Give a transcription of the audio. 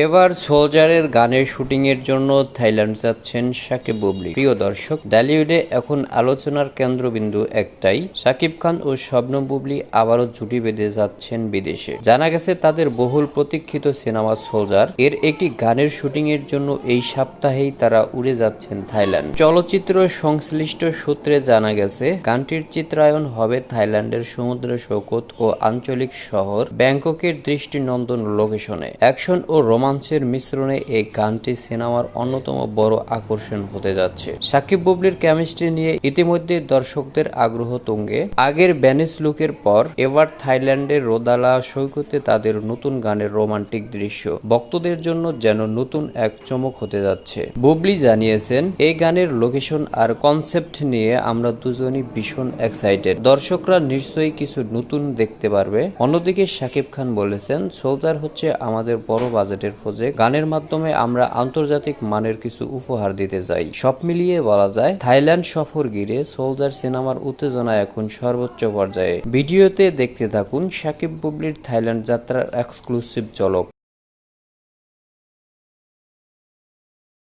এবার সোলজারের গানের শুটিং এর জন্য থাইল্যান্ড যাচ্ছেন সাকিব বুবলি। প্রিয় দর্শক, ডালিউডে এখন আলোচনার কেন্দ্রবিন্দু একটাই। সাকিব খান ও শবনম বুবলি আবারও জুটি বেঁধে যাচ্ছেন বিদেশে। জানা গেছে তাদের বহুল প্রতীক্ষিত সিনেমা সোলজার। এর একটি গানের শুটিং এর জন্য এই সপ্তাহেই তারা উড়ে যাচ্ছেন থাইল্যান্ড। চলচ্চিত্র সংশ্লিষ্ট সূত্রে জানা গেছে, গানটির চিত্রায়ন হবে থাইল্যান্ডের সমুদ্র সৈকত ও আঞ্চলিক শহর ব্যাংককের দৃষ্টিনন্দন লোকেশনে। অ্যাকশন ও রোমাঞ্চের মিশ্রণে এই গানটি সিনেমার অন্যতম বড় আকর্ষণ হতে যাচ্ছে। সাকিব বুবলির কেমিস্ট্রি নিয়ে ইতিমধ্যে দর্শকদের আগ্রহ তুঙ্গে। আগের ব্যানিস লুকের পর এবার থাইল্যান্ডের রোদালা সৈকতে তাদের নতুন গানের রোমান্টিক দৃশ্য। ভক্তদের জন্য যেন নতুন এক চমক হতে যাচ্ছে। বুবলি জানিয়েছেন, এই গানের লোকেশন আর কনসেপ্ট নিয়ে আমরা দুজনই ভীষণ এক্সাইটেড দর্শকরা নিশ্চয়ই কিছু নতুন দেখতে পারবে। অন্যদিকে শাকিব খান বলেছেন সোলজার হচ্ছে আমাদের বড় বাজেটের প্রজেক্ট গানের মাধ্যমে আমরা আন্তর্জাতিক মানের কিছু উপহার দিতে চাই সব মিলিয়ে বলা যায়, থাইল্যান্ড সফর ঘিরে সোলজার সিনেমার উত্তেজনা এখন সর্বোচ্চ পর্যায়ে। ভিডিওতে দেখতে থাকুন সাকিব বুবলির থাইল্যান্ড যাত্রার এক্সক্লুসিভ ঝলক